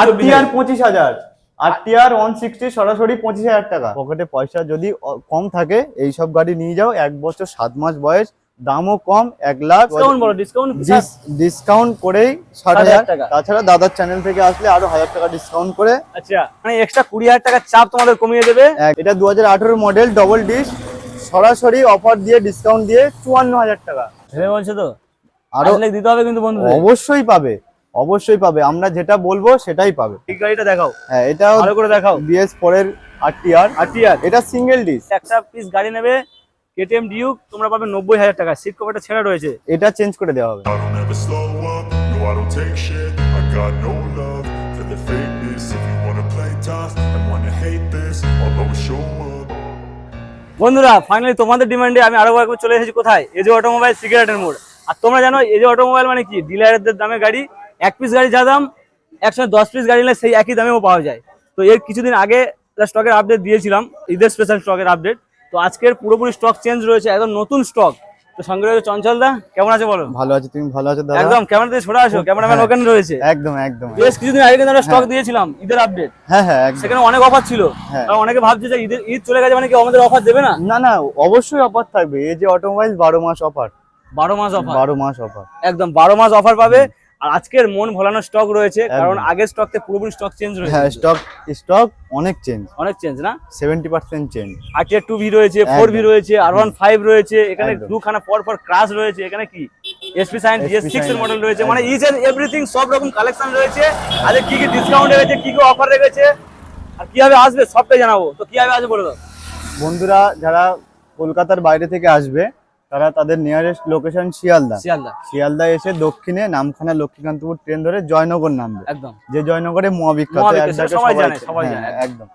আর TR পঁচিশ হাজার। আর TR one sixty সরাসরি পঁচিশ হাজার টাকা। পকেটে পয়সা যদি কম থাকে এই সব গাড়ি নিয়ে যাও এক বছর সাত মাস বয়স দামও কম এক লাখ ডিসকাউন্ট ডিসকাউন্ট করেই ষাট হাজার টাকা। তাছাড়া দাদার চ্যানেল থেকে আসলে আরও হাজার টাকা ডিসকাউন্ট করে। আচ্ছা মানে এক্সট্রা কুড়ি হাজার টাকার চাপ তোমাদের কমিয়ে দেবে? এটা দু হাজার আঠেরো মডেল ডবল ডিস সরাসরি অফার দিয়ে ডিসকাউন্ট দিয়ে চুয়ান্ন হাজার টাকা। বলছো তো? আরও দিতে হবে কিন্তু বন্ধু অবশ্যই পাবে। অবশ্যই পাবে। আমরা যেটা বলব সেটাই পাবে। এই গাড়িটা দেখাও। হ্যাঁ এটাও ভালো করে দেখাও। বিএস ফোরের আর টিআর আর টিআর এটা সিঙ্গেল ডিস একটা পিস গাড়ি নেবে কেটিএম ডিউক তোমরা পাবে নব্বই হাজার টাকা। সিট কভারটা ছেঁড়া রয়েছে। এটা চেঞ্জ করে দেওয়া হবে। বন্ধুরা ফাইনালি তোমাদের ডিমান্ডে আমি আরও একবার চলে এসেছি। কোথায়? এজে অটোমোবাইল সিগারেটের মোড়। আর তোমরা জানো এজে অটোমোবাইল মানে কি? ডিলারদের দামে গাড়ি। এক পিস গাড়ি যা দাম একসঙ্গে দশ পিস গাড়ি নিলে সেই একই দামেও পাওয়া যায়। তো এর কিছুদিন আগে স্টকের আপডেট দিয়েছিলাম ঈদের স্পেশাল স্টকের আপডেট তো আজকের পুরোপুরি স্টক চেঞ্জ রয়েছে একদম নতুন স্টক তো সঙ্গে রয়েছে চঞ্চল দা কেমন আছে বলো? ভালো আছে তুমি ভালো আছো দাদা? একদম ক্যামেরা দিয়ে সরে আসো ক্যামেরাম্যান হ্যাঁ। ওখানে রয়েছে। একদম একদম বেশ কিছুদিন আগে কিন্তু আমরা স্টক দিয়েছিলাম ঈদের আপডেট হ্যাঁ হ্যাঁ সেখানে অনেক অফার ছিল। হ্যাঁ। অনেকে ভাবছে যে ঈদের ঈদ চলে গেছে মানে কি আমাদের অফার দেবে না? না না অবশ্যই অফার থাকবে। এই যে অটোমোবাইল বারো মাস অফার বারো মাস অফার বারো মাস অফার একদম বারো মাস অফার পাবে। আর আজকের মন ভোলানো স্টক রয়েছে কারণ আগের স্টক থেকে পুরোপুরি স্টক চেঞ্জ রয়েছে। হ্যাঁ স্টক স্টক অনেক চেঞ্জ অনেক চেঞ্জ না? Seventy percent change RTR two V রয়েছে ফোর ভি রয়েছে আর ওয়ান ফাইভ রয়েছে এখানে দুখানা পর পর ক্রাশ রয়েছে এখানে কি? এসপি সাইন ডিএস সিক্স এর মডেল রয়েছে মানে। ইচ এন্ড এভরিথিং সব রকম কালেকশন রয়েছে। আর কি কি ডিসকাউন্ট রয়েছে কি কি অফার রেখেছে আর কীভাবে আসবে সবটাই জানাব। তো কীভাবে আসবে বলে দাও বন্ধুরা যারা কলকাতার বাইরে থেকে আসবে তারা তাদের নিয়ারেস্ট লোকেশন শিয়ালদা। শিয়ালদা। শিয়ালদা এসে দক্ষিণে নামখানা লক্ষ্মীকান্তপুর ট্রেন ধরে জয়নগর নামবে। একদম। যে জয়নগরে মহাবিখ্যাত হ্যাঁ। হ্যাঁ, একদম।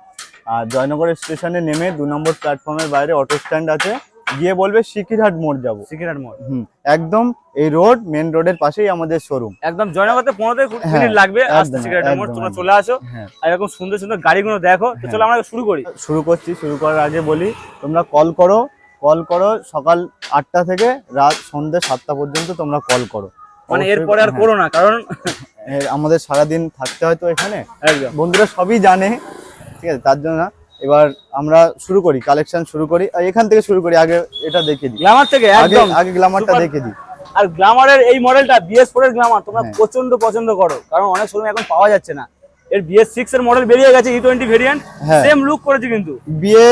আর জয়নগর স্টেশনে নেমে দু নম্বর প্ল্যাটফর্মের বাইরে অটো স্ট্যান্ড আছে। গিয়ে বলবে সিকিরহাট মোড় যাব। সিকিরাট মোড়। হুম একদম এই রোড মেন রোডের পাশেই আমাদের শোরুম একদম জয়নগরতে পনেরো থেকে কুড়ি হ্যাঁ, মিনিট লাগবে আসতে সিগারেটের মোড়। তোমরা চলে আসো। আর এরকম সুন্দর সুন্দর গাড়িগুলো দেখো। তো চলো আমরা শুরু করি। শুরু করছি শুরু করার আগে বলি তোমরা কল করো। কল করো সকাল আটটা থেকে রাত সন্ধ্যে সাতটা পর্যন্ত তোমরা কল করো। মানে এরপরে আর হ্যাঁ, করো না কারণ আমাদের সারাদিন থাকতে হয় তো এখানে। বন্ধুরা সবই জানে ঠিক আছে তার জন্য এবার আমরা শুরু করি কালেকশন শুরু করি আর এখান থেকে শুরু করি আগে এটা দেখে দিই। গ্ল্যামার থেকে একদম। আগে গ্লামারটা দেখে দিই। আর গ্ল্যামারের এই মডেলটা বিএস ফোর এর গ্ল্যামার তোমরা হ্যাঁ। প্রচণ্ড পছন্দ করো কারণ অনেক সময় এখন পাওয়া যাচ্ছে না। এর বিএস সিক্স এর মডেল বেরিয়ে গেছে E twenty variant. Same look করেছে কিন্তু। বিয়ে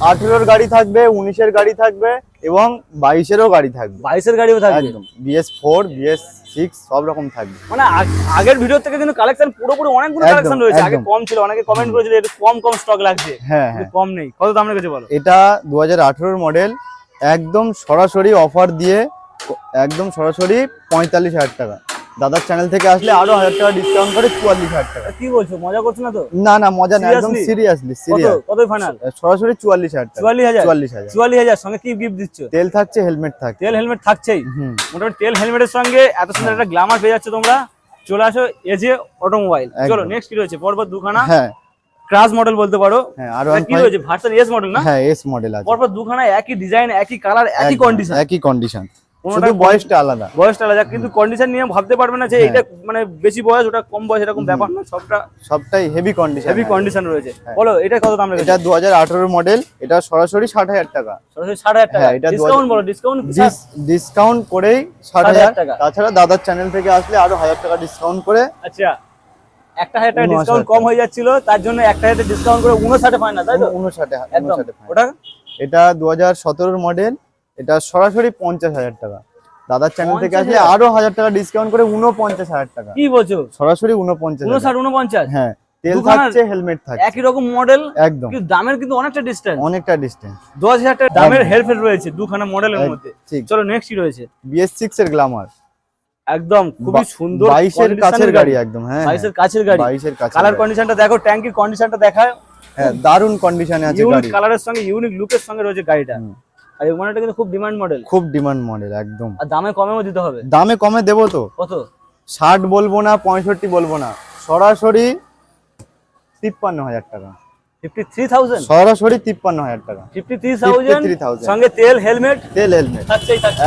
আঠেরোর গাড়ি থাকবে উনিশের গাড়ি থাকবে এবং বাইশেরও গাড়ি থাকবে। বাইশের গাড়িও থাকবে? একদম। বিএস ফোর বিএস সিক্স সব রকম থাকবে। মানে আগ- আগের ভিডিও থেকে কিন্তু কালেকশন পুরোপুরি অনেকগুলো কালেকশন রয়েছে। আগে কম ছিল অনেকে কমেন্ট করেছিল একটু কম কম স্টক লাগছে। হ্যাঁ হ্যাঁ। কম নেই। কত দাম রেখেছে বলো? এটা দু হাজার আঠেরোর মডেল একদম সরাসরি অফার দিয়ে একদম সরাসরি পঁয়তাল্লিশ হাজার টাকা। দাদার চ্যানেল থেকে আসলে আরও হাজার টাকা ডিসকাউন্ট করে চুয়াল্লিশ হাজার টাকা। কি বলছো মজা করছ না তো? না না মজা না একদম? সিরিয়াসলি সিরিয়াস কত? ফাইনাল সরাসরি চুয়াল্লিশ হাজার চুয়াল্লিশ হাজার? চুয়াল্লিশ হাজার। চুয়াল্লিশ হাজার সঙ্গে কি গিফট দিচ্ছ? তেল থাকছে হেলমেট থাকছে। তেল হেলমেট থাকছেই। মোটামুটি তেল হেলমেটের সঙ্গে এত সুন্দর একটা গ্লামার পেয়ে যাচ্ছে তোমরা। চলে আসো এজে অটোমোবাইল চলো নেক্সট কি রয়েছে? পরপর দুখানা। হ্যাঁ। ক্রাশ মডেল বলতে পারো। হ্যাঁ আর কি রয়েছে? ভার্সন এস মডেল না? হ্যাঁ এস মডেল আছে। পরপর দুখানা একই ডিজাইন একই কালার একই কন্ডিশন একই কন্ডিশন শুধু বয়সটা আলাদা। বয়সটা আলাদা কিন্তু কন্ডিশন নিয়ে ভাবতে পারবে না যে হ্যাঁ। এটা মানে বেশি বয়স ওটা কম বয়স এরকম ব্যাপার না সবটা সবটাই হেভি কন্ডিশন হেভি কন্ডিশন রয়েছে। বলো এটা কত দাম এটা দু হাজার আঠারোর মডেল এটা সরাসরি ষাট হাজার টাকা। সরাসরি ষাট হাজার টাকা। হ্যাঁ, এটা ডিসকাউন্ট বলো ডিসকাউন্ট ডিসকাউন্ট করেই ষাট 60,000 হাজার। টাকা। তাছাড়া দাদার চ্যানেল থেকে আসলে আরও হাজার টাকা ডিসকাউন্ট করে আচ্ছা একটা হাজার টাকা ডিসকাউন্ট কম হয়ে যাচ্ছিল তার জন্য একটা হাজার ডিসকাউন্ট করে উনষাটে ফাইনাল তাই তো? উনষাটে উনষাটে ওটা? এটা দু হাজার সতেরোর মডেল এটা সরাসরি পঞ্চাশ হাজার টাকা। দাদার চ্যানেল থেকে আসলে আরও হাজার টাকা ডিসকাউন্ট করে উনপঞ্চাশ হাজার টাকা। কি বলছো? সরাসরি উনপঞ্চাশ। উনপঞ্চাশ হ্যাঁ তেল থাকছে হেলমেট থাকছে। একই রকম মডেল একদম। কিন্তু দামের কিন্তু অনেকটা ডিস্টেন্স অনেকটা ডিস্টেন্স টাকা দামের। রয়েছে দুখানা মডেলের মধ্যে। চলো নেক্সট রয়েছে? এর গ্লামার একদম খুবই সুন্দর কাছের গাড়ি। একদম হ্যাঁ বাইশের কাছের গাড়ি। বাইশের কাছে কালার কন্ডিশনটা দেখো ট্যাঙ্কির কন্ডিশনটা দেখায়। হ্যাঁ দারুণ কন্ডিশনে আছে ইউনিক গাড়ি। কালারের সঙ্গে ইউনিক লুকের সঙ্গে রয়েছে গাড়িটা। আর এই কিন্তু খুব ডিমান্ড মডেল খুব ডিমান্ড মডেল একদম। আর দামে কমেও দিতে হবে। দামে কমে দেবো তো। কত? ষাট বলব না পঁয়ষট্টি বলব না। সরাসরি তিপ্পান্ন হাজার টাকা। সরাসরি তিপ্পান্ন হাজার টাকা। ফিফটি থ্রি থাউজেন্ড 53,000 সঙ্গে তেল হেলমেট তেল হেলমেট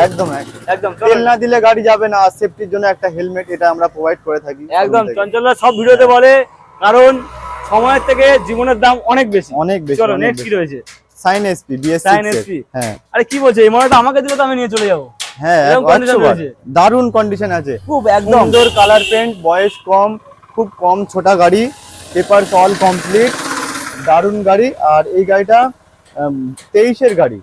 একদম একদম। তেল না দিলে গাড়ি যাবে না সেফটির জন্য একটা হেলমেট এটা আমরা প্রোভাইড করে থাকি একদম। চঞ্চলদা সব ভিডিওতে বলে কারণ সময়ের থেকে জীবনের দাম অনেক বেশি। অনেক বেশি চলো অনেক নেক্সট কি রয়েছে? Shine SP BS Sign SP হ্যাঁ। আরে কি বলছে এই মডেলটা আমাকে দিলে তো আমি নিয়ে চলে যাব। হ্যাঁ বার। কন্ডিশন আছে। খুব একদম। সুন্দর কালার পেন্ট বয়স কম খুব কম ছোটা গাড়ি পেপার অল কমপ্লিট দারুণ গাড়ি। আর এই গাড়িটা তেইশের গাড়ি।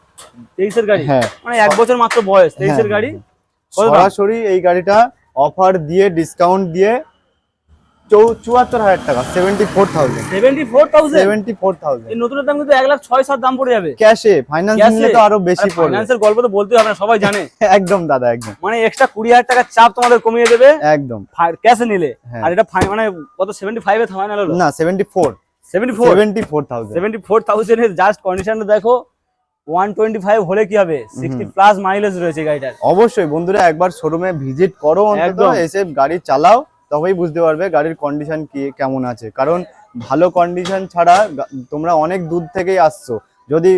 তেইশের গাড়ি? হ্যাঁ। মানে এক বছর মাত্র বয়স তেইশের হ্যাঁ, গাড়ি? হ্যাঁ। সরাসরি এই গাড়িটা অফার দিয়ে ডিসকাউন্ট দিয়ে চুয়াত্তর হাজার টাকা seventy four thousand seventy four thousand seventy four thousand এই নতুনের দাম কিন্তু এক লাখ ছয় সাত দাম পড়ে যাবে। ক্যাশে ফাইন্যান্স নিলে তো আরও বেশি পড়বে। ফাইন্যান্সের গল্প তো বলতে হবে না সবাই জানে। একদম দাদা একদম। মানে এক্সট্রা কুড়ি হাজার টাকার চাপ তোমাদের কমিয়ে দেবে। একদম। ক্যাশে নিলে। হ্যাঁ। আর এটা মানে কত সেভেন্টি ফাইভ এ ফাইনাল না seventy four seventy four seventy four thousand seventy four থাউজেন্ডের just কন্ডিশনটা দেখো ওয়ান টোয়েন্টি ফাইভ হলে কি হবে? সিক্সটি প্লাস মাইলেজ রয়েছে গাড়িটার। অবশ্যই বন্ধুরা একবার শোরুমে ভিজিট করো অন্তত। এসে গাড়ি চালাও। তবেই বুঝতে পারবে গাড়ির কন্ডিশন কি কেমন আছে। কারণ ভালো কন্ডিশন ছাড়া তোমরা অনেক দূর থেকেই আসছো। যদি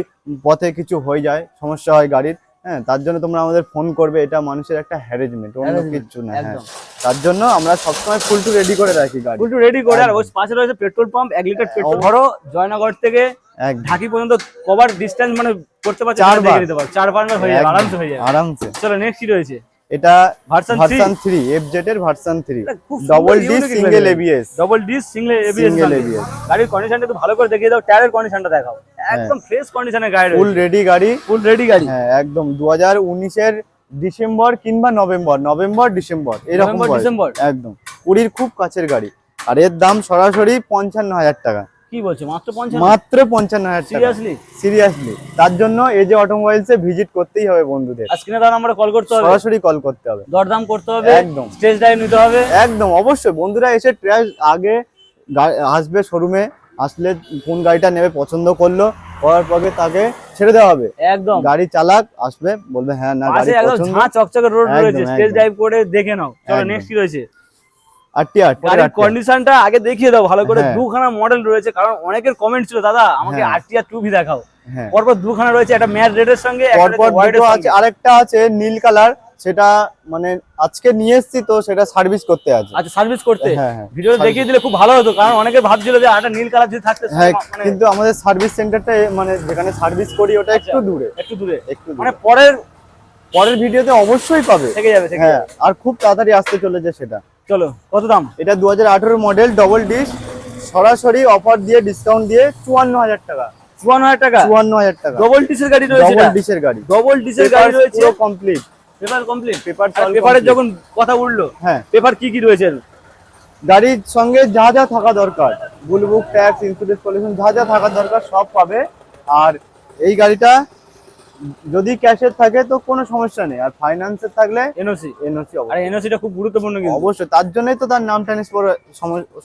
পথে কিছু হয়ে যায় সমস্যা হয় গাড়ির হ্যাঁ তার জন্য তোমরা আমাদের ফোন করবে এটা মানুষের একটা হ্যারেজমেন্ট অন্য কিছু না হ্যাঁ। তার জন্য আমরা সবসময় ফুল টু রেডি করে রাখি গাড়ি। ফুল টু রেডি করে আর ওই পাশে রয়েছে পেট্রোল পাম্প এক লিটার পেট্রোল ধরো জয়নগর থেকে ঢাকি পর্যন্ত কভার ডিস্টেন্স মানে করতে পারছে চারবার। দেখে পারো চার পাঁচবার হয়ে যাবে আরামসে হয়ে যাবে আরামসে। চলো নেক্সট কি রয়েছে। এটা version version three F Z এর ভার্সন থ্রি এটা খুব double D single. ABS double disc single ABS Single ABS গাড়ির কন্ডিশনটা একটু ভালো করে দেখিয়ে দাও টায়ারের কন্ডিশনটা দেখাও। একদম ফ্রেশ কন্ডিশনের গাড়ি ফুল রেডি গাড়ি। ফুল রেডি গাড়ি। হ্যাঁ একদম। দু হাজার উনিশের ডিসেম্বর কিংবা নভেম্বর নভেম্বর ডিসেম্বর এরকম ডিসেম্বর। একদম। কুড়ির খুব কাছের গাড়ি। আর এর দাম সরাসরি পঞ্চান্ন হাজার টাকা। কি বলছো? মাত্র পঞ্চাশ মাত্র টাকা। সিরিয়াসলি সিরিয়াসলি তার জন্য এই যে অটোমোবাইলসে ভিজিট করতেই হবে বন্ধুদের। স্ক্রিনে নাম্বারে কল করতে হবে। সরাসরি কল করতে হবে। দরদাম করতে হবে। একদম। স্টেজ ড্রাইভ নিতে হবে। একদম। অবশ্যই বন্ধুরা এসে আগে আসবে শোরুমে আসলে কোন গাড়িটা নেবে পছন্দ করল করার পরে তাকে ছেড়ে দেওয়া হবে। একদম। গাড়ি চালাক আসবে বলবে হ্যাঁ না গাড়ি পছন্দ। চকচকে রোড রয়েছে। স্টেজ ড্রাইভ করে দেখে নাও। চলো নেক্সট কি রয়েছে? আটটি আট গাড়ির কন্ডিশনটা আগে দেখিয়ে দাও ভালো করে হ্যাঁ। দুখানা মডেল রয়েছে কারণ অনেকের কমেন্ট ছিল দাদা আমাকে হ্যাঁ। আরটিআর টু ভি দেখাও হ্যাঁ পরপর দুখানা রয়েছে একটা ম্যাট রেডের সঙ্গে আছে আরেকটা আছে নীল কালার সেটা মানে আজকে নিয়ে এসেছি তো সেটা সার্ভিস করতে আছে আচ্ছা সার্ভিস করতে। ভিডিও দেখিয়ে দিলে খুব ভালো হতো কারণ অনেকে ভাবছিল যে একটা নীল কালার যদি থাকতে মানে কিন্তু আমাদের সার্ভিস সেন্টারটা মানে যেখানে সার্ভিস করি ওটা আচ্ছা। একটু দূরে একটু দূরে একটু মানে পরের পরের ভিডিওতে অবশ্যই পাবে। থেকে যাবে থেকে হ্যাঁ। আর খুব তাড়াতাড়ি আসতে চলেছে সেটা। চলো কত দাম? এটা দু হাজার আঠেরো মডেল ডবল ডিশ সরাসরি অফার দিয়ে ডিসকাউন্ট দিয়ে চুয়ান্ন হাজার টাকা। চুয়ান্ন হাজার টাকা? চুয়ান্ন হাজার টাকা। ডবল ডিসের গাড়ি রয়েছে ডবল ডিশের গাড়ি। ডবল ডিসের গাড়ি রয়েছে? পুরো কমপ্লিট পেপার কমপ্লিট পেপার পেপারের যখন কথা উঠল হ্যাঁ। পেপার কি কি রয়েছে? গাড়ির সঙ্গে যা যা থাকা দরকার। বুলবুক ট্যাক্স ইন্স্যুরেন্স পলিউশন যা যা থাকা দরকার সব পাবে। আর এই গাড়িটা যদি ক্যাশের থাকে তো কোনো সমস্যা নেই। আর ফাইন্যান্সের থাকলে এনওসি এনওসি আর এনওসিটা খুব গুরুত্বপূর্ণ কিন্তু। অবশ্যই তার জন্যই তো তার নাম ট্রান্সফার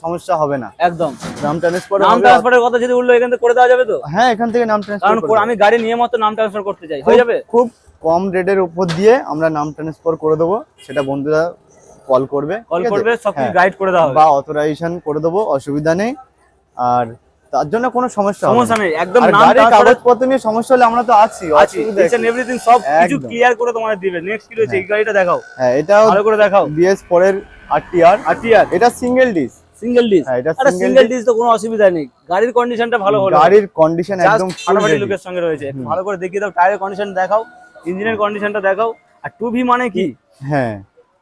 সমস্যা হবে না। একদম। নাম ট্রান্সফার নাম ট্রান্সফারের কথা যদি উঠল এখান থেকে করে দেওয়া যাবে তো? হ্যাঁ এখান থেকে নাম কারণ আমি গাড়ি নিয়ে মতো নাম ট্রান্সফার করতে চাই। হয়ে যাবে? খুব কম রেটের উপর দিয়ে আমরা নাম ট্রান্সফার করে দেবো। সেটা বন্ধুরা কল করবে কল করবে সব কিছু হ্যাঁ। গাইড করে দেওয়া হবে। বা অথরাইজেশন করে দেবো অসুবিধা নেই। আর তার জন্য কোনো সমস্যা সমস্যা নেই একদম গাড়ির কাগজপত্র নিয়ে সমস্যা হলে আমরা তো আছি আছে এন্ড এভরিথিং সব কিছু ক্লিয়ার করে তোমাদের দিবে। নেক্সট কি রয়েছে? এই গাড়িটা দেখাও। হ্যাঁ এটাও ভালো করে দেখাও। বিএস ফোরের আরটিআর আরটিআর এটা সিঙ্গেল ডিস সিঙ্গেল ডিস হ্যাঁ, এটা সিঙ্গেল ডিস তো কোনো অসুবিধা নেই। গাড়ির কন্ডিশনটা ভালো হলো। গাড়ির কন্ডিশন একদম ফাটাফাটি। লুকের সঙ্গে রয়েছে। ভালো করে দেখিয়ে দাও টায়ারের কন্ডিশন দেখাও ইঞ্জিনের কন্ডিশনটা দেখাও। আর টু ভি মানে কি? হ্যাঁ।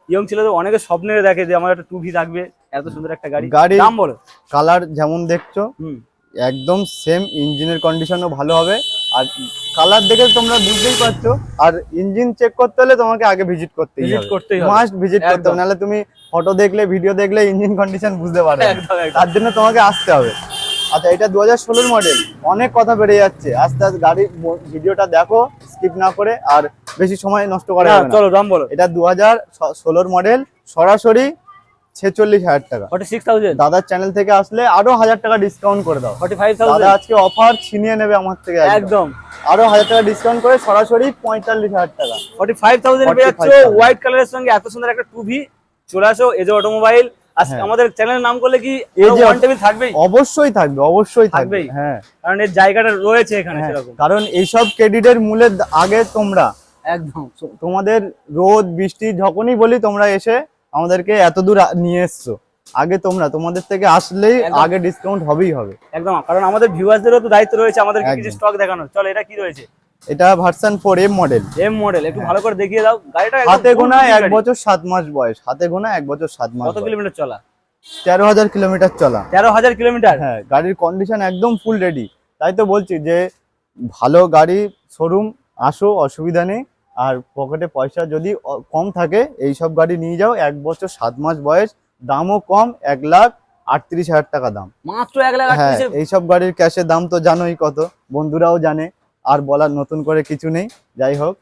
ইয়ং ছেলে তো অনেকে স্বপ্নে দেখে যে আমার একটা টু ভি থাকবে এত সুন্দর একটা গাড়ি। গাড়ি- দাম বলো। কালার যেমন দেখছ হুম। একদম সেম ইঞ্জিনের কন্ডিশনও ভালো হবে। আর কালার দেখে তোমরা বুঝতেই পারছ আর ইঞ্জিন চেক করতে হলে তোমাকে আগে ভিজিট করতে হবে। মাস্ট ভিজিট করতে হবে নাহলে তুমি ফটো দেখলে ভিডিও দেখলে ইঞ্জিন কন্ডিশন বুঝতে পারবে তার জন্য তোমাকে আসতে হবে। আচ্ছা এটা দু হাজার ষোলোর মডেল অনেক কথা বেড়ে যাচ্ছে। আস্তে আস্তে গাড়ির ভিডিওটা দেখো স্কিপ না করে আর বেশি সময় নষ্ট করা চলো দাম বলো। এটা দু হাজার ষোলোর মডেল সরাসরি ছেচল্লিশ হাজার টাকা। দাদার চ্যানেল থেকে আসলে আরও হাজার টাকা ডিসকাউন্ট করে দাও। দাদা আজকে অফার ছিনিয়ে নেবে আমার থেকে একদম। আরও হাজার টাকা ডিসকাউন্ট করে সরাসরি পঁয়তাল্লিশ হাজার টাকা। ফর্টি ফাইভ থাউজেন্ড পেয়ে যাচ্ছ 45,000 হোয়াইট কালারের সঙ্গে এত সুন্দর একটা টু ভি চলে আসো এজে অটোমোবাইল হ্যাঁ। আমাদের চ্যানেলের নাম করলে কি এই যে- ওয়ান টেবিল থাকবেই? অবশ্যই থাকবে অবশ্যই থাকবে। হ্যাঁ। কারণ এর জায়গাটা রয়েছে এখানে হ্যাঁ, কারণ এইসব ক্রেডিটের মূলে দ- আগে তোমরা একদম। তোমাদের রোদ বৃষ্টি যখনই বলি তোমরা এসে আমাদেরকে এত দূর নিয়ে এসছো। আগে তোমরা তোমাদের থেকে আসলেই আগে ডিসকাউন্ট হবেই হবে। একদম কারণ আমাদের ভিউয়ার্সদেরও তো দায়িত্ব রয়েছে আমাদেরকে কিছু। স্টক দেখানোর। চলো এটা কি রয়েছে? এটা version four M model M model একটু ভালো করে দেখিয়ে দাও। গাড়িটা হাতে গোনা looking এক বছর সাত মাস বয়স। হাতে গোনা এক বছর সাত মাস কত কিলোমিটার চলা? তেরো হাজার কিলোমিটার চলা। তেরো হাজার কিলোমিটার? হ্যাঁ গাড়ির কন্ডিশন একদম ফুল রেডি তাই তো বলছি যে ভালো গাড়ি শোরুম আসো অসুবিধা নেই। আর পকেটে পয়সা যদি কম থাকে এই সব গাড়ি নিয়ে যাও এক বছর সাত মাস বয়স দামও কম এক লাখ আটত্রিশ হাজার টাকা দাম। মাত্র এক লাখ হ্যাঁ এইসব গাড়ির ক্যাশের দাম তো জানোই কত বন্ধুরাও জানে আর বলার নতুন করে কিছু নেই যাই হোক।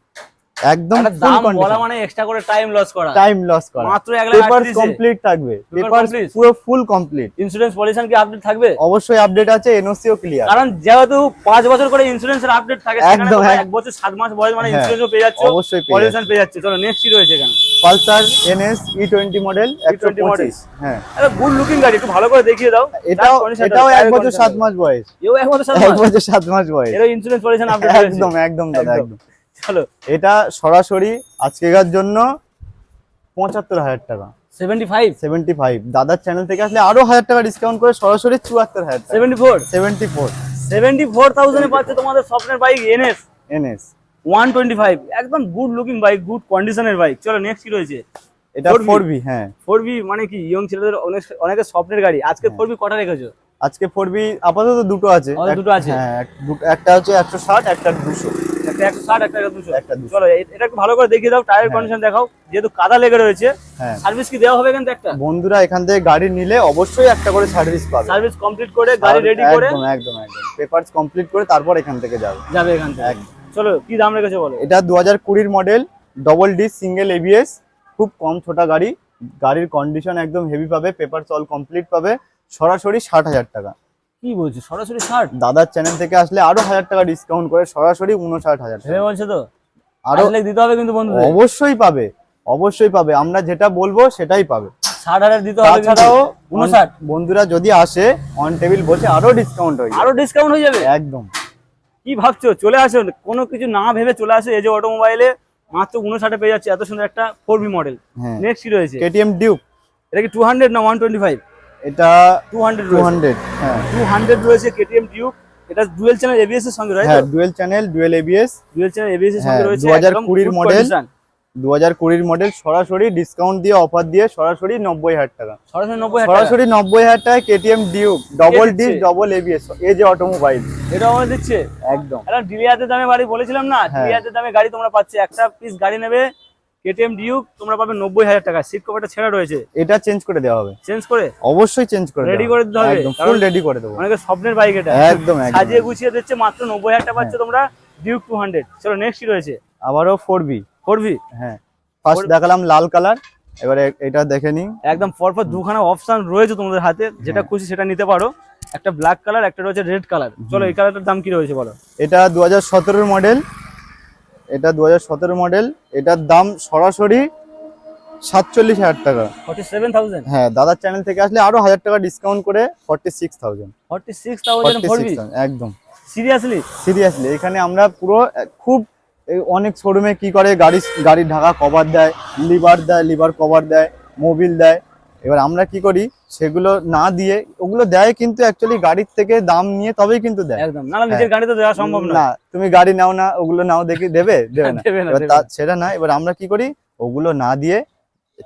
একদম দাম বলা মানে এক্সট্রা করে টাইম লস করা। টাইম লস করা। মাত্র এক লাখ পেপার কমপ্লিট থাকবে। পেপার পুরো ফুল কমপ্লিট ইন্স্যুরেন্স পলিউশন কি আপডেট থাকবে? অবশ্যই আপডেট আছে এনওসিও ক্লিয়ার কারণ যেহেতু পাঁচ বছর করে ইন্স্যুরেন্সের আপডেট থাকে একদম, তোমরা এক- এক বছর সাত মাস বয়স মানে হ্যাঁ, ইন্স্যুরেন্সও পেয়ে যাচ্ছে। অবশ্যই পলিউশন পেয়ে যাচ্ছে। চলো নেক্সট কি রয়েছে এখানে? Pulsar NS E twenty model একশো E20 হ্যাঁ। একটা গুড লুকিং গাড়ি একটু ভালো করে দেখিয়ে দাও। এটাও এটাও টা, এক বছর condition সাত মাস বয়স। এও এক বছর সাত এক মাস বছর সাত মাস বয়স। এরও ইন্স্যুরেন্স পলিউশন আপডেট একদম একদম দাদা একদম। চলো এটা সরাসরি আজকেকার জন্য? পঁচাত্তর হাজার টাকা। সেভেন্টি ফাইভ সেভেন্টি ফাইভ দাদার চ্যানেল থেকে আসলে আরও হাজার টাকা ডিসকাউন্ট করে সরাসরি চুয়াত্তর হাজার seventy four seventy four seventy four থাউজেন্ডে পাচ্ছে তোমাদের স্বপ্নের bike NS NS one twenty five একদম গুড লুকিং বাইক গুড কন্ডিশনের বাইক চলো নেক্সট কি রয়েছে? এটা ফোর বি হ্যাঁ। ফোর বি মানে কি? ইয়ং ছেলেদের অনেক অনেকের স্বপ্নের গাড়ি। আজকে হ্যাঁ। ফোর বি কটা রেখেছো? আজকে ফোর বি আপাতত দুটো আছে। দুটো আছে? হ্যাঁ একটা হচ্ছে একশো ষাট একটা দুশো। একটা একশো ষাট একটা দুশো। একটা দুশো। চলো এ- এটা একটু ভালো করে দেখিয়ে দাও টায়ার হ্যাঁ। কন্ডিশন দেখাও যেহেতু কাদা লেগে রয়েছে হ্যাঁ। সার্ভিস কি দেওয়া হবে একটা? বন্ধুরা এখান থেকে গাড়ি নিলে অবশ্যই একটা করে সার্ভিস পাবে। সার্ভিস কমপ্লিট করে গাড়ি রেডি করে একদম একদম একদম। পেপারস কমপ্লিট করে তারপর এখান থেকে যাবে। যাবে এখান থেকে। চলো কি দাম রেখেছো বলো? এটা দু হাজার কুড়ির model double D single ABS খুব কম ছোটা গাড়ি। গাড়ির কন্ডিশন একদম হেভি পাবে পেপার অল কমপ্লিট পাবে। সরাসরি ষাট হাজার টাকা। কি বলছো সরাসরি ষাট? দাদার চ্যানেল থেকে আসলে আরও হাজার টাকা ডিসকাউন্ট করে সরাসরি উনষাট হাজার ভেবে বলছো তো? আরও দিতে হবে কিন্তু বন্ধু অবশ্যই পাবে অবশ্যই পাবে। আমরা যেটা বলব সেটাই পাবে। ষাট হাজার দিতে হবে তাছাড়াও উনষাট। বন্ধুরা যদি আসে অন টেবিল বসে আরও ডিসকাউন্ট হয়ে আরও ডিসকাউন্ট হয়ে যাবে? একদম। কি ভাবছ? চলে আসো কোনো কিছু না ভেবে চলে আসো এই যে অটোমোবাইলে মাত্র উনষাটে পেয়ে যাচ্ছে। এত সুন্দর একটা ফোর বি মডেল নেক্সট কি রয়েছে? কেটিএম ডিউক এটা কি টু হান্ড্রেড না ওয়ান টোয়েন্টি ফাইভ এটা টু হান্ড্রেড টু হান্ড্রেড হ্যাঁ। টু হান্ড্রেড রয়েছে কেটিএম টিউব এটা ডুয়েল চ্যানেল এবিএস এর সঙ্গে রয়েছে হ্যাঁ dual channel dual ABS dual channel ABS এর সঙ্গে হ্যাঁ, রয়েছে 2020 একদম কুড়ির good model। condition। দু হাজার কুড়ির মডেল সরাসরি ডিসকাউন্ট দিয়ে অফার দিয়ে সরাসরি নব্বই হাজার টাকা। সরাসরি নব্বই হাজার টাকা। সরাসরি নব্বই হাজার টাকায় কেটিএম ডিউক ডবল ডি দিচ্ছে? ডবল এবিএস এই যে অটোমোবাইল এটা আমাদের দিচ্ছে? একদম। এটা ডিলিয়াতে দামে গাড়ি বলেছিলাম না? হ্যাঁ। ডিলিয়াতে দামে গাড়ি তোমরা পাচ্ছে। একটা পিস গাড়ি নেবে কেটিএম ডিউক তোমরা পাবে নব্বই হাজার টাকা। সিট কভারটা ছেঁড়া রয়েছে। এটা চেঞ্জ করে দেওয়া হবে। চেঞ্জ করে? অবশ্যই চেঞ্জ করে রেডি করে দিতে হবে, একদম ফুল রেডি করে দেবো। অনেকের স্বপ্নের বাইক এটা। একদম একদম। সাজিয়ে গুছিয়ে দিচ্ছে মাত্র নব্বই হাজার টাকা পাচ্ছ তোমরা ডিউক টু হান্ড্রেড চলো নেক্সট রয়েছে। আবারও ফোর বি ফোর ভি হ্যাঁ। ফার্স্ট দেখালাম লাল কালার এবারে এটা দেখে নিই। একদম পরপর দুখানা অপশন রয়েছে তোমাদের হাতে। যেটা হ্যাঁ। খুশি সেটা নিতে পারো। একটা ব্ল্যাক কালার একটা রয়েছে রেড কালার চলো এই কালারটার দাম কি রয়েছে বলো? এটা দু হাজার সতের মডেল এটা দু হাজার সতেরো মডেল এটার দাম সরাসরি সাতচল্লিশ হাজার টাকা। ফর্টি সেভেন থাউজেন্ড হ্যাঁ দাদার চ্যানেল থেকে আসলে আরও হাজার টাকা ডিসকাউন্ট করে forty six thousand forty six thousand একদম। সিরিয়াসলি সিরিয়াসলি এখানে আমরা পুরো খুব অনেক শোরুমে কি করে? গাড়ি গাড়ির ঢাকা কভার দেয় লিভার দেয় লিভার কভার দেয় মোবিল দেয়। এবার আমরা কি করি? সেগুলো না দিয়ে ওগুলো দেয় কিন্তু অ্যাকচুয়ালি গাড়ির থেকে দাম নিয়ে তবেই কিন্তু দেয়। একদম। না নিজের গাড়ি তো দেওয়া সম্ভব না। তুমি গাড়ি নাও না ওগুলো নাও দেখি দেবে? দেবে না। সেটা না এবার আমরা কি করি? ওগুলো না দিয়ে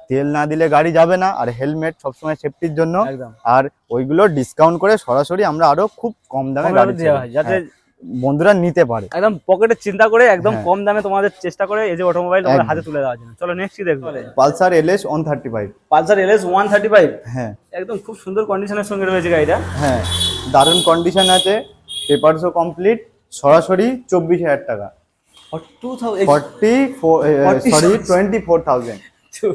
তেল না দিলে গাড়ি যাবে না আর হেলমেট সবসময় সেফটির জন্য। আর ওইগুলো ডিসকাউন্ট করে সরাসরি আমরা আরও খুব কম দামে গাড়ি দেওয়া হয় যাতে হ্যাঁ, বন্ধুরা নিতে পারে। একদম পকেটের চিন্তা করে একদম হ্যাঁ। কম দামে তোমাদের চেষ্টা করে এই যে অটোমোবাইল তোমাদের হাতে তুলে দেওয়ার জন্য। চলো নেক্সট কি দেখব? Pulsar L S one thirty five. Pulsar LS one thirty five? হ্যাঁ। একদম খুব সুন্দর কন্ডিশনের সঙ্গে রয়েছে গাড়িটা। হ্যাঁ। দারুণ কন্ডিশন আছে। পেপারসও কমপ্লিট সরাসরি চব্বিশ হাজার টাকা। Two thousand forty four 40 sorry twenty four thousand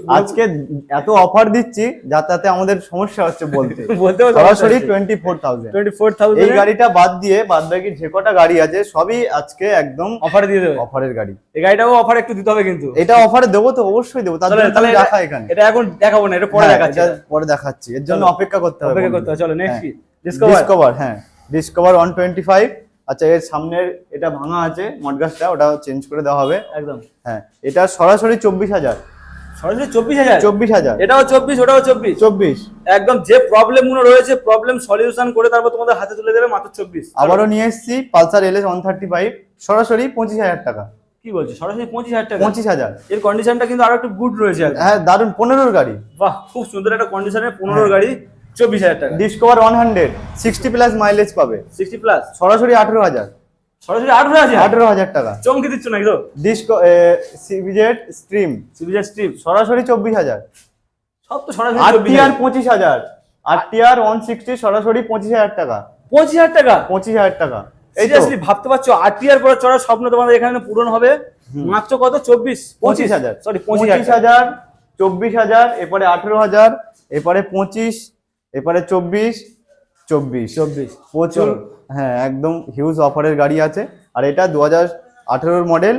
আজকে এত অফার দিচ্ছি যাতে আমাদের সমস্যা হচ্ছে বলতে। বলতে সরাসরি twenty four thousand twenty four এই থাউজেন্ড গাড়িটা বাদ দিয়ে বাদ বাকি যে কটা গাড়ি আছে সবই আজকে একদম অফার দিয়ে দেবে। অফারের গাড়ি। এই গাড়িটাও অফার একটু দিতে হবে কিন্তু। এটা অফারে দেবো তো অবশ্যই দেবো। তাহলে এটা- দেখা এখানে। এটা এখন দেখাবো না এটা পরে হ্যাঁ, দেখাচ্ছি। পরে দেখাচ্ছি। এর জন্য অপেক্ষা করতে হবে অপেক্ষা করতে হবে। চলো নেক্সট কি? ডিসকভার ডিসকভার হ্যাঁ। ডিসকভার ওয়ান টোয়েন্টি ফাইভ আচ্ছা এর সামনের এটা ভাঙা আছে মডগাছটা ওটা চেঞ্জ করে দেওয়া হবে। একদম। হ্যাঁ এটা সরাসরি চব্বিশ হাজার। সরাসরি চব্বিশ হাজার? চব্বিশ হাজার। এটাও চব্বিশ ওটাও চব্বিশ। চব্বিশ। একদম যে প্রবলেমগুলো রয়েছে প্রবলেম সলিউশন করে তারপর তোমাদের হাতে তুলে দেবে মাত্র চব্বিশ। আবারও নিয়ে এসেছি Pulsar L S one thirty five সরাসরি পঁচিশ হাজার টাকা। কি বলছো? সরাসরি পঁচিশ হাজার টাকা? পঁচিশ হাজার। এর কন্ডিশনটা কিন্তু আরও একটু গুড রয়েছে। হ্যাঁ দারুণ পনেরোর গাড়ি। বাহ খুব সুন্দর একটা কন্ডিশনের পনেরোর হ্যাঁ। গাড়ি চব্বিশ হাজার টাকা। Discover one hundred sixty plus mileage পাবে। সিক্সটি প্লাস সরাসরি আঠেরো হাজার। সরাসরি আঠারো হাজার। আঠেরো হাজার টাকা। চমকে দিচ্ছ নাকি তো? ডিসকো সিভিজেড স্ট্রিম স্ট্রিপ সরাসরি চব্বিশ হাজার। সব তো সরাসরি আর চব্বিশ টিআর পঁচিশ হাজার। আর টিআর ওয়ান সিক্সটি সরাসরি পঁচিশ হাজার টাকা। পঁচিশ হাজার টাকা? পঁচিশ হাজার টাকা। সিরিয়াসলি ভাবতে পারছ আরটিআর পরে চড়ার স্বপ্ন তোমাদের এখানে পূরণ হবে। মাত্র কত? চব্বিশ? পঁচিশ হাজার। সরি পঁচিশ হাজার চব্বিশ হাজার এরপরে আঠেরো হাজার এরপরে পঁচিশ এরপরে চব্বিশ চব্বিশ। চব্বিশ। প্রচুর। হ্যাঁ একদম হিউজ অফারের গাড়ি আছে। আর এটা দু হাজার আঠেরোর মডেল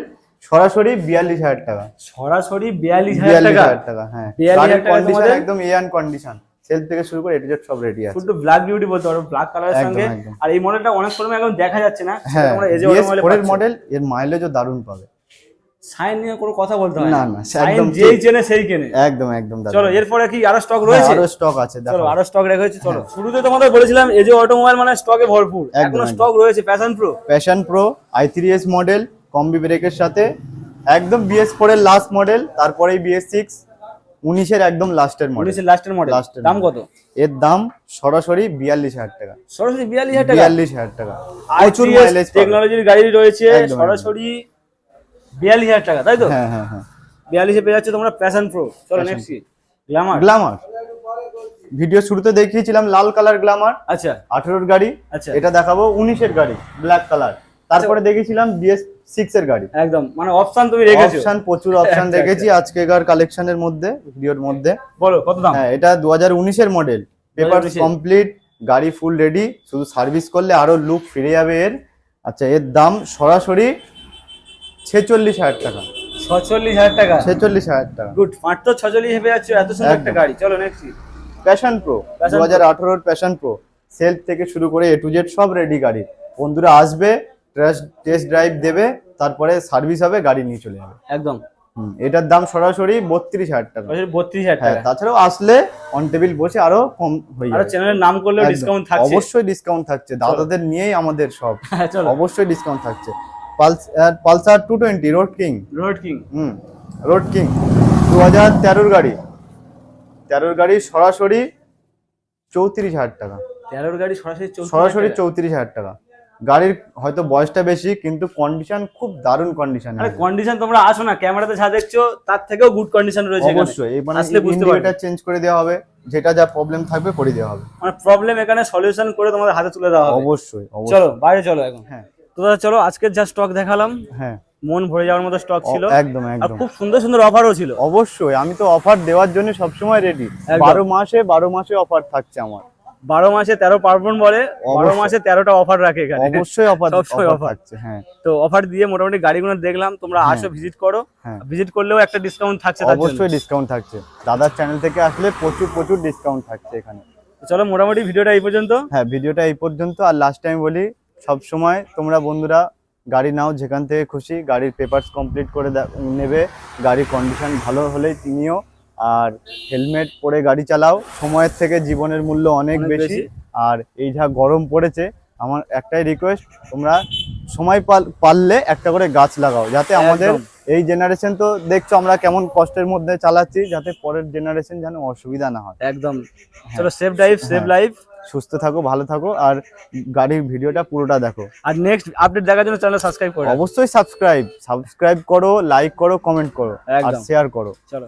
সরাসরি বিয়াল্লিশ হাজার টাকা। সরাসরি বিয়াল্লিশ হাজার টাকা? হ্যাঁ। 42,000 কন্ডিশন? একদম এয়ান কন্ডিশন সেলফ থেকে শুরু করে এটু সব রেডি আছে। শুধু ব্ল্যাক বিউটি বলতে পারো ব্ল্যাক কালারের সঙ্গে। আর এই মডেলটা অনেক সময় এখন দেখা যাচ্ছে না। হ্যাঁ পাচ্ছ। মডেল এর মাইলেজও দারুণ পাবে। সাইন নিয়ে কোনো কথা বলতে হয় না, না, একদম যেই চেনে সেই কেনে। একদম একদম চলো এরপরে কি আরও স্টক হ্যাঁ, রয়েছে? আরও স্টক আছে চলো আরও স্টক রেখেছি চলো। শুরুতে তোমাদের বলেছিলাম এজে অটোমোবাইল মানে স্টকে ভরপুর। একদম, স্টক রয়েছে Passion Pro Passion Pro I three S model combi ব্রেকের সাথে। একদম বিএস ফোর এর লাস্ট মডেল তারপরেই বিএস সিক্স উনিশের একদম লাস্টের মডেল উনিশের লাস্টের মডেল এর দাম কত? এর দাম সরাসরি বিয়াল্লিশ হাজার টাকা। সরাসরি বিয়াল্লিশ হাজার টাকা? বিয়াল্লিশ হাজার টাকা। প্রচুর মাইলেজ টেকনোলজির গাড়ি রয়েছে সরাসরি বিয়াল্লিশ হাজার টাকা তাই তো? হ্যাঁ হ্যাঁ হ্যাঁ। বিয়াল্লিশে পেয়ে যাচ্ছে তোমরা প্যাশন প্রো চলো নেক্সট কি? গ্ল্যামার গ্লামার ভিডিও শুরুতে দেখিয়েছিলাম লাল কালার গ্লামার আচ্ছা। আঠেরোর গাড়ি। আচ্ছা। এটা দেখাবো উনিশের গাড়ি ব্ল্যাক কালার তারপরে দেখিয়েছিলাম বিএস সিক্স এর গাড়ি। একদম। মানে অপশন তুমি রেখেছো। অপশন প্রচুর অপশন আচ্ছা, রেখেছি আজকেকার কালেকশনের মধ্যে ভিডিওর মধ্যে। বলো কত দাম? হ্যাঁ এটা দু হাজার উনিশের মডেল পেপার কমপ্লিট গাড়ি ফুল রেডি শুধু সার্ভিস করলে আরও লুক ফিরে যাবে এর। আচ্ছা এর দাম সরাসরি ছেচল্লিশ হাজার টাকা। ছচল্লিশ হাজার টাকা? ছেচল্লিশ হাজার টাকা। গুড মাত্র ছচল্লিশ পেয়ে যাচ্ছে এত সুন্দর একটা গাড়ি। চলো নেক্সট প্যাশন প্রো দু হাজার আঠারোর প্যাশন প্রো সেলফ থেকে শুরু করে এ টু জেড সব রেডি গাড়ি। বন্ধুরা আসবে টেস্ট ড্রাইভ দেবে তারপরে সার্ভিস হবে গাড়ি নিয়ে চলে যাবে। একদম। এটার দাম সরাসরি বত্রিশ হাজার টাকা। বত্রিশ হাজার হ্যাঁ টাকা তাছাড়াও আসলে অন টেবিল বসে আরও কম হয়ে যাবে। চ্যানেলের নাম একদম। ডিসকাউন্ট থাকছে। অবশ্যই ডিসকাউন্ট থাকছে। দাদাদের নিয়েই আমাদের সব। হ্যাঁ অবশ্যই ডিসকাউন্ট থাকছে। Pulsar two twenty Road King Road King হুম রোড কিং দু হাজার তেরোর গাড়ি। তেরোর গাড়ি সরাসরি চৌত্রিশ হাজার টাকা। তেরোর গাড়ি সরাসরি সরাসরি চৌত্রিশ হাজার টাকা। গাড়ির হয়তো বয়সটা বেশি কিন্তু কন্ডিশন খুব দারুণ কন্ডিশন আরে কন্ডিশন তোমরা আসো না ক্যামেরাতে যা দেখছ তার থেকেও গুড কন্ডিশন রয়েছে অবশ্যই এই মানে আসলে বুঝতে পারবে। ইন্ডিকেটার চেঞ্জ করে দেওয়া হবে যেটা যা প্রবলেম থাকবে করে দেওয়া হবে। মানে প্রবলেম এখানে সলিউশন করে তোমাদের হাতে তুলে দেওয়া হবে। অবশ্যই অবশ্যই। চলো বাইরে চলো এখন। হ্যাঁ। তো দাদা চলো আজকের যা স্টক দেখালাম হ্যাঁ। মন ভরে যাওয়ার মতো স্টক ছিল। একদম একদম। খুব সুন্দর সুন্দর অফারও ছিল। অবশ্যই আমি তো অফার দেওয়ার জন্য সবসময় রেডি। বারো মাসে বারো মাসে অফার থাকছে আমার। বারো মাসে তেরো পার্বণ বলে বারো। মাসে তেরোটা অফার রাখে এখানে। অবশ্যই অফার অবশ্যই অফার হ্যাঁ। তো অফার দিয়ে মোটামুটি গাড়িগুলো দেখলাম তোমরা আসো ভিজিট করো। হ্যাঁ। ভিজিট করলেও একটা ডিসকাউন্ট থাকছে অবশ্যই ডিসকাউন্ট থাকছে। দাদার চ্যানেল থেকে আসলে প্রচুর প্রচুর ডিসকাউন্ট থাকছে এখানে। চলো মোটামুটি ভিডিওটা এই পর্যন্ত। হ্যাঁ ভিডিওটা এই পর্যন্ত। আর লাস্ট টাইম বলি সব সময় তোমরা বন্ধুরা গাড়ি নাও যেখান থেকে খুশি গাড়ির পেপারস কমপ্লিট করে নেবে। গাড়ির কন্ডিশন ভালো হলেই নিও আর হেলমেট পরে গাড়ি চালাও। সময়ের থেকে জীবনের মূল্য অনেক বেশি। আর এই যা গরম পড়েছে আমার একটাই রিকোয়েস্ট তোমরা সময় পারলে একটা করে গাছ লাগাও। যাতে আমাদের এই জেনারেশন তো দেখছ আমরা কেমন কষ্টের মধ্যে চালাচ্ছি যাতে পরের জেনারেশন যেন অসুবিধা না হয়। একদম। সেফ ড্রাইভ সেভ হ্যাঁ। লাইফ সুস্থ থাকো ভালো থাকো আর গাড়ির ভিডিওটা পুরোটা দেখো। আর নেক্সট আপডেট দেখার জন্য চ্যানেল সাবস্ক্রাইব করো অবশ্যই সাবস্ক্রাইব সাবস্ক্রাইব করো লাইক করো কমেন্ট করো আর শেয়ার করো। চলো।